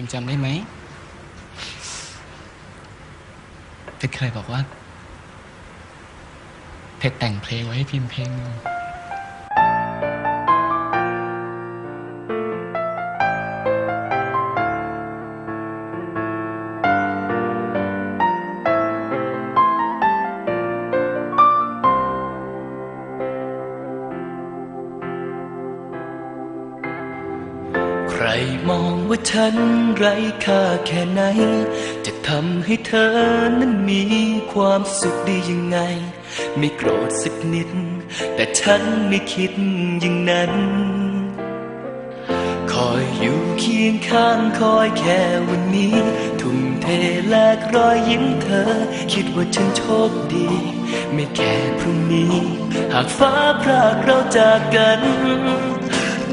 พิมจำได้ไหมเพชรเคยบอกว่าเพชรแต่งเพลงไว้ให้พิมพ์เพลงหนึ่ง ฉันไร้ค่าแค่ไหน จะทำให้เธอนั้นมีความสุขได้ยังไง ไม่โกรธสักนิด แต่ฉันไม่คิดอย่างนั้น คอยอยู่เคียงข้างคอยแค่วันนี้ ทุ่มเทแลกรอยยิ้มเธอ คิดว่าฉันโชคดี ไม่แก่พรุ่งนี้ หากฟ้าพรากเราจากกัน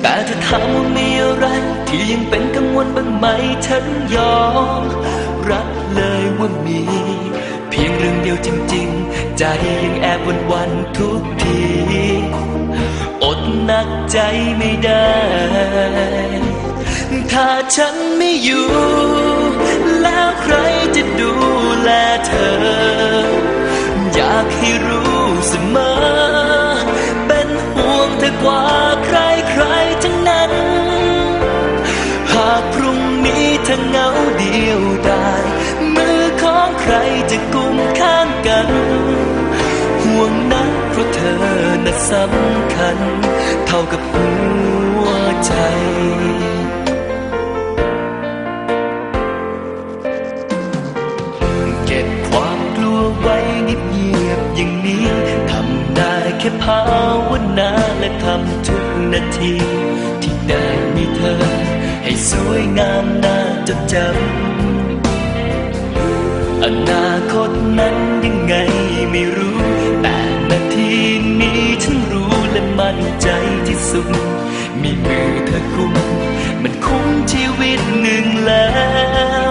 แต่ถ้าถามว่ามีอะไร ที่ยังเป็นกังวลบ้างไหมฉันยอมรับเลยว่ามี เพียงเรื่องเดียวจริง ๆ ใจยังแอบวันวันทุกที อดหนักใจไม่ได้ ถ้าฉันไม่อยู่ แล้วใครจะดูแลเธอ อยากให้รู้เสมอ เป็นห่วงเธอกว่า นี้เหงาเดียวดายมือของใครจะกุมข้างกัน ห่วงนักเพราะเธอน่ะสำคัญ เท่ากับหัวใจเก็บความกลัวไว้เงียบๆอย่างนี้ทำได้แค่ภาวนาและทำทุกนาทีที่ได้ สวยงามน่าจดจำอนาคตนั้นยังไงไม่รู้ แต่นาทีนี้ฉันรู้และมั่นใจที่สุด มีมือเธอกุม มันคุ้มชีวิตหนึ่งแล้ว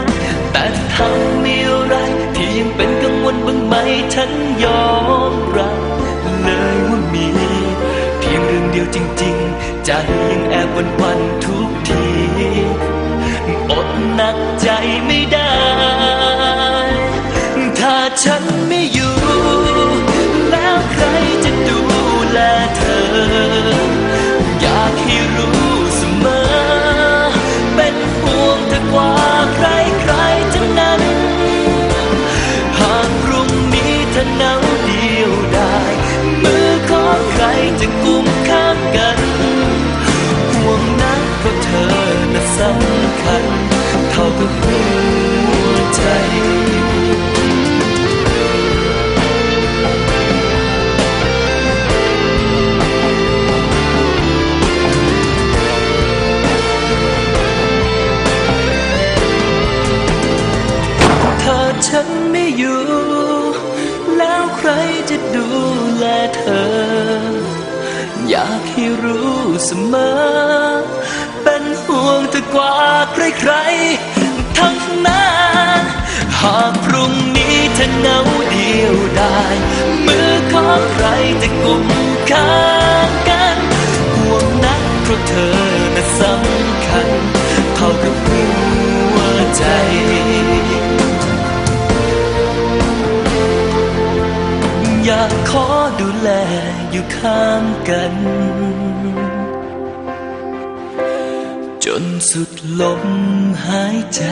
แต่ทำมีอะไรที่ยังเป็นกังวลบ้างไหมฉันยอมรับเลยว่ามี เพียงเรื่องเดียวจริง ๆ ใจยังแอบวันวัน ฉันไม่อยู่ แล้วใครจะดูแลเธอ อยากให้รู้เสมอ เป็นห่วงเธอกว่าใครๆ ทั้งนั้นหากพรุ่งนี้เธอเหงาเดียวได้มือของใครจะกุมข้างกัน ห่วงนักเพราะเธอน่ะสำคัญ เท่ากับหัวใจ ขอดูแลอยู่ข้างกัน จนสุดลมหายใจ